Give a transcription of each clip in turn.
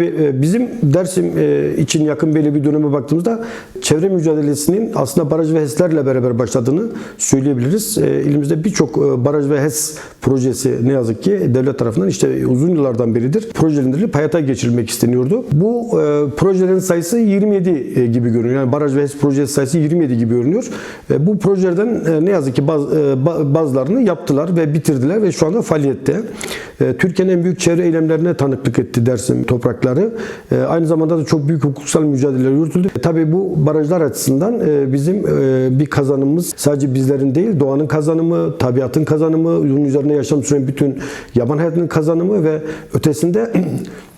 E, Bizim Dersim e, için yakın belli bir döneme baktığımızda çevre mücadelesinin aslında baraj ve HES'lerle beraber başladığını söyleyebiliriz. İlimizde birçok e, baraj ve HES projesi ne yazık ki devlet tarafından işte uzun yıllardan beridir projelendirilip hayata geçirilmek isteniyordu. Bu projelerin sayısı 27 e, gibi görünüyor. Yani baraj ve HES projesi sayısı 27 gibi görünüyor. Bu projelerden ne yazık ki baz- ba- bazılarını yaptılar ve bitirdiler ve şu anda faaliyette. Türkiye'nin en büyük çevre eylemlerine tanıklık etti Dersim toprakları. E, Aynı zamanda da çok büyük hukuksal mücadeleler yürütüldü. E, Tabii bu barajlar açısından e, bizim bir kazanımımız sadece bizlerin değil doğanın kazanımı, tabiatın kazanımı, üzerine yaşam süren bütün yaban hayatının kazanımı ve ötesinde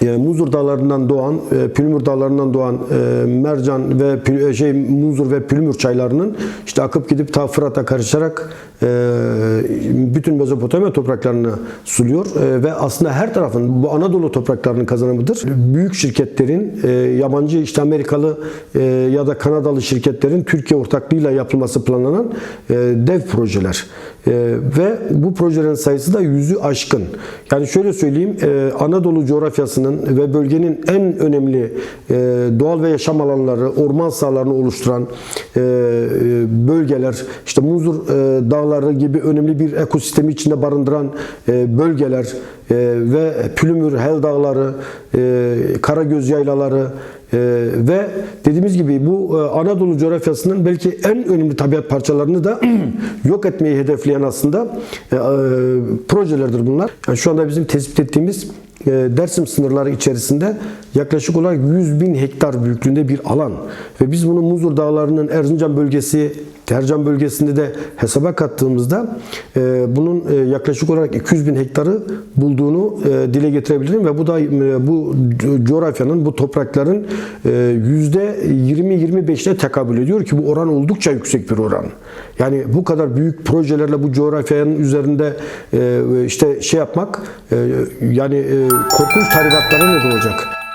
Muzur dağlarından doğan, e, Pülmür dağlarından doğan e, mercan ve e, şey Muzur ve Pülmür çaylarının işte akıp gidip ta Fırat'a karışarak bütün Mezopotamya topraklarını suluyor ve aslında her tarafın bu Anadolu topraklarının kazanımıdır. Büyük şirketlerin yabancı işte Amerikalı ya da Kanadalı şirketlerin Türkiye ortaklığıyla yapılması planlanan dev projeler. E, ve bu projelerin sayısı da yüzü aşkın. Yani şöyle söyleyeyim, e, Anadolu coğrafyasının ve bölgenin en önemli e, doğal ve yaşam alanları, orman sahalarını oluşturan e, bölgeler, işte Muzur dağları gibi önemli bir ekosistemi içinde barındıran bölgeler ve Pülümür, Hel dağları, Karagöz yaylaları, ee, ve dediğimiz gibi bu e, Anadolu coğrafyasının belki en önemli tabiat parçalarını da yok etmeyi hedefleyen aslında e, e, projelerdir bunlar. Yani şu anda bizim tespit ettiğimiz Dersim sınırları içerisinde yaklaşık olarak 100 bin hektar büyüklüğünde bir alan ve biz bunu Muzur Dağları'nın Erzincan bölgesi Tercan bölgesinde de hesaba kattığımızda e, bunun e, yaklaşık olarak 200 bin hektarı bulduğunu e, dile getirebilirim ve bu da e, bu co- coğrafyanın, bu toprakların e, yüzde 20-25'ne tekabül ediyor ki bu oran oldukça yüksek bir oran. Yani bu kadar büyük projelerle bu coğrafyanın üzerinde e, işte şey yapmak e, yani e, korkunç tahribatlara neden olacak.